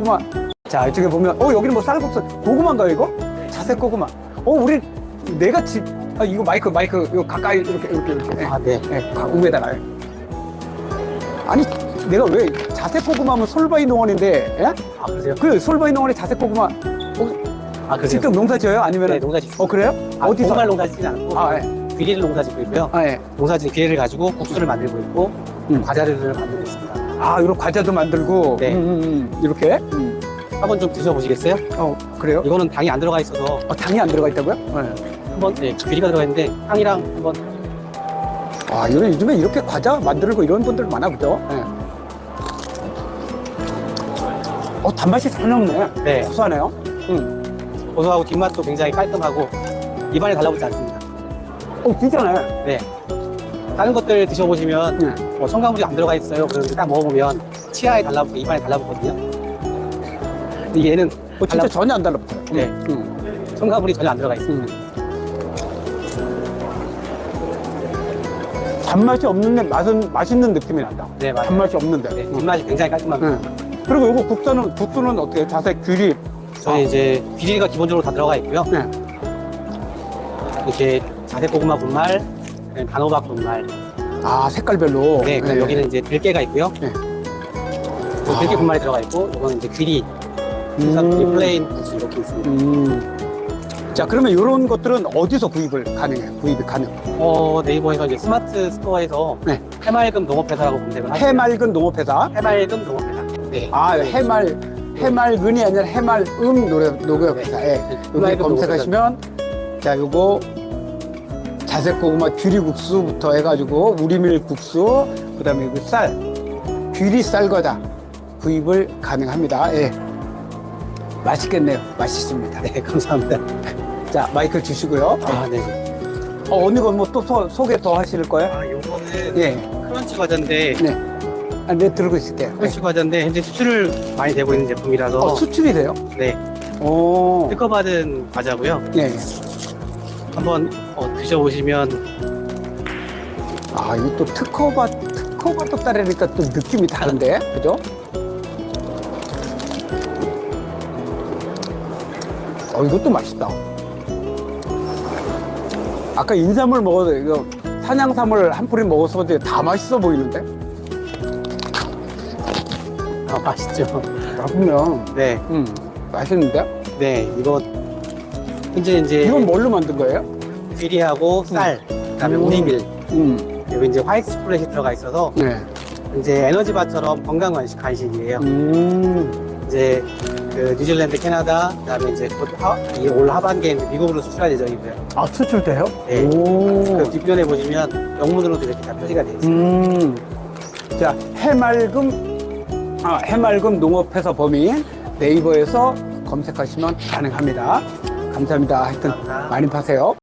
고구마. 자, 이쪽에 보면, 어, 여기는 뭐 쌀국수, 고구마인가요, 이거? 자색 고구마. 어, 우리, 내가 집, 아, 이거 마이크, 마이크, 이거 가까이, 이렇게, 이렇게, 이렇게. 아, 네. 네, 가- 위에다가. 아니, 내가 왜 자색 고구마면 솔바이 농원인데, 예? 아, 그러세요? 그 솔바이 농원에 자색 고구마, 아, 그러세요? 직접 농사 지어요? 아니면? 네, 농사 짓습니다. 어, 그래요? 아, 어디서? 정말 농사 짓진 않고 아, 예. 귀리를 농사 짓고 있고요. 아, 예. 농사 짓는 귀리를 가지고 국수를 만들고 있고 음. 과자를 만들고 있습니다. 아, 이런 과자도 만들고. 네. 음, 음, 음. 이렇게? 음. 한번 좀 드셔보시겠어요? 어, 그래요? 이거는 당이 안 들어가 있어서 어, 당이 안 들어가 있다고요? 네. 한번 네, 귀리가 들어가 있는데 향이랑 한번 아, 요즘, 요즘에 이렇게 과자 만들고 이런 분들 많아, 그죠? 네. 어, 단맛이 전혀 없네. 네, 고소하네요. 음. 고소하고 뒷맛도 굉장히 깔끔하고 입안에 달라붙지 않습니다. 어, 진짜네. 네. 다른 것들 드셔보시면 네. 뭐 첨가물이 안 들어가 있어요. 그런데 딱 먹어보면 치아에 달라붙고 입안에 달라붙거든요. 근데 얘는 어, 진짜 달라- 전혀 안 달라붙어요. 네. 음. 첨가물이 전혀 안 들어가 있습니다. 음. 단맛이 없는데 맛은 맛있는 느낌이 난다. 네, 맞아요. 단맛이 없는데. 네, 음. 뒷맛이 굉장히 깔끔합니다. 네. 그리고 이거 국수는 국수는 어떻게 자색 귀리? 저희 이제 비리가 기본적으로 다 들어가 있고요. 네. 이렇게 자색 고구마 분말, 그다음에 단호박 분말. 아 색깔별로. 네, 그다음 여기는 이제 들깨가 있고요. 네. 또 들깨 아. 분말이 들어가 있고, 이거는 이제 귀리, 그래서 귀리 음. 플레인 국수 이렇게 있습니다. 음. 자 그러면 이런 것들은 어디서 구입을 가능해요? 구입이 가능? 어, 네이버에서 이제 스마트 스토어에서 네. 해맑음 농업회사라고 검색을 하시면 해맑은 농업회사. 해맑음 농업회사. 네. 아 해말 해맑은이 아니라 해맑음 노래 농업회사. 예. 여기 해맑음 검색하시면 자 요거 자색 고구마 귀리국수부터 해가지고 우리밀 국수 그다음에 여기 쌀 귀리 쌀과자 구입을 가능합니다. 예. 맛있겠네요. 맛있습니다. 네, 감사합니다. 자 마이크 주시고요. 아, 네. 어 언니 건 뭐 또 소개 더 하실 거예요? 아, 요거는 예. 크런치 과자인데, 네. 아, 네 들고 있을게요. 네. 크런치 과자인데 현재 수출을 많이 되고 있는 제품이라서 어, 수출이 돼요? 네, 오. 특허받은 과자고요. 예. 한번 어, 드셔보시면 아, 이거 또 특허가 또 따르니까 또 느낌이 다른데? 그죠? 어, 이것도 맛있다. 아까 인삼을 먹어도 이거 산양삼을 한 뿌리 먹어서 다 맛있어 보이는데? 아, 맛있죠. 맛있네요. 네, 음, 맛있는데? 네, 이거 현재 이제 이건 뭘로 만든 거예요? 귀리하고 쌀, 그다음에 음. 오리밀, 음, 그리고 이제 화이트 초콜릿이 들어가 있어서 네. 이제 에너지바처럼 건강 간식 간식이에요. 음, 이제 그 뉴질랜드, 캐나다, 그다음에 이제 곧 하, 이올 하반기에 이제 미국으로 수출할 예정이고요. 아, 수출돼요? 네. 오. 그 뒷면에 보시면 영문으로도 이렇게 다 표시가 되어 있어요. 음. 자, 해맑음, 아, 해맑음 농업회사 범인 네이버에서 검색하시면 가능합니다. 감사합니다. 하여튼. 많이 파세요.